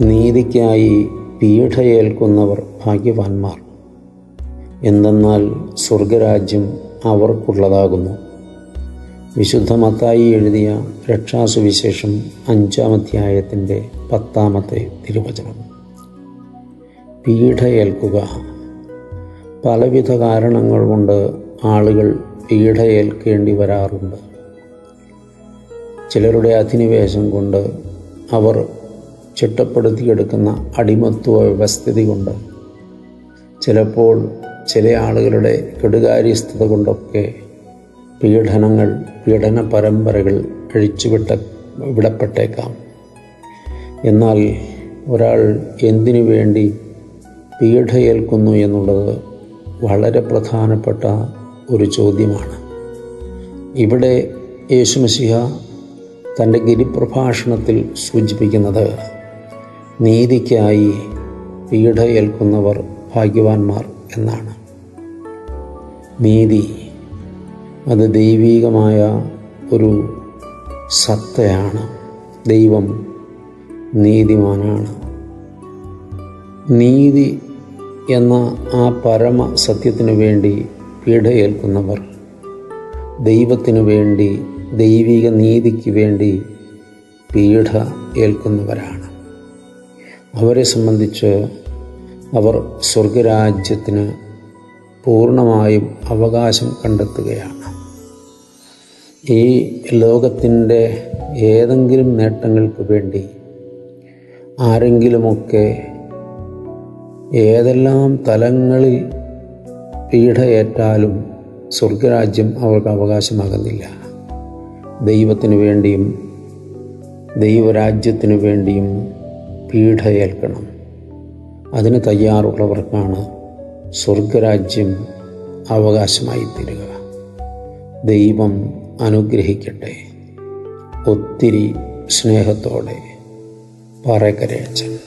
നീതിക്കായി പീഠയേൽക്കുന്നവർ ഭാഗ്യവാന്മാർ. എന്തെന്നാൽ സ്വർഗരാജ്യം അവർക്കുള്ളതാകുന്നു. വിശുദ്ധ മത്തായി എഴുതിയ രക്ഷാസുവിശേഷം അഞ്ചാം അധ്യായത്തിന്റെ പത്താമത്തെ തിരുവചനം. പീഠയേൽക്കുക. പലവിധ കാരണങ്ങൾ കൊണ്ട് ആളുകൾ പീഠയേൽക്കേണ്ടി വരാറുണ്ട്. ചിലരുടെ അധിനിവേശം കൊണ്ട് അവർ ചിട്ടപ്പെടുത്തിയെടുക്കുന്ന അടിമത്വ വ്യവസ്ഥിതി കൊണ്ട് ചിലപ്പോൾ ചില ആളുകളുടെ കെടുകാര്യസ്ഥത കൊണ്ടൊക്കെ പീഡനങ്ങൾ പീഡന പരമ്പരകൾ അഴിച്ചുവിട്ട വിടപ്പെട്ടേക്കാം. എന്നാൽ ഒരാൾ എന്തിനു വേണ്ടി പീഡയേൽക്കുന്നു എന്നുള്ളത് വളരെ പ്രധാനപ്പെട്ട ഒരു ചോദ്യമാണ്. ഇവിടെ യേശുമസിഹ തന്റെ ഗിരിപ്രഭാഷണത്തിൽ സൂചിപ്പിക്കുന്നത് നീതിക്കായി പീഡയേൽക്കുന്നവർ ഭാഗ്യവാന്മാർ എന്നാണ്. നീതി അത് ദൈവീകമായ ഒരു സത്തയാണ്. ദൈവം നീതിമാനാണ്. നീതി എന്ന ആ പരമ സത്യത്തിനു വേണ്ടി പീഡയേൽക്കുന്നവർ ദൈവത്തിനു വേണ്ടി ദൈവിക നീതിക്ക് വേണ്ടി പീഡ ഏൽക്കുന്നവരാണ് അവരെ സംബന്ധിച്ച് അവർ സ്വർഗരാജ്യത്തിന് പൂർണമായും അവകാശം കണ്ടെത്തുകയാണ്. ഈ ലോകത്തിന്റെ ഏതെങ്കിലും നേട്ടങ്ങൾക്ക് വേണ്ടി ആരെങ്കിലുമൊക്കെ ഏതെല്ലാം തലങ്ങളിൽ പീഡയേറ്റാലും സ്വർഗരാജ്യം അവർക്ക് അവകാശമാകുന്നില്ല. ദൈവത്തിനു വേണ്ടിയും ദൈവരാജ്യത്തിനു വേണ്ടിയും പീഡയേൽക്കണം അതിന് തയ്യാറുള്ളവർക്കാണ് സ്വർഗരാജ്യം അവകാശമായി തരിക. ദൈവം അനുഗ്രഹിക്കട്ടെ. ഒത്തിരി സ്നേഹത്തോടെ പാറേക്കരയച്ചൻ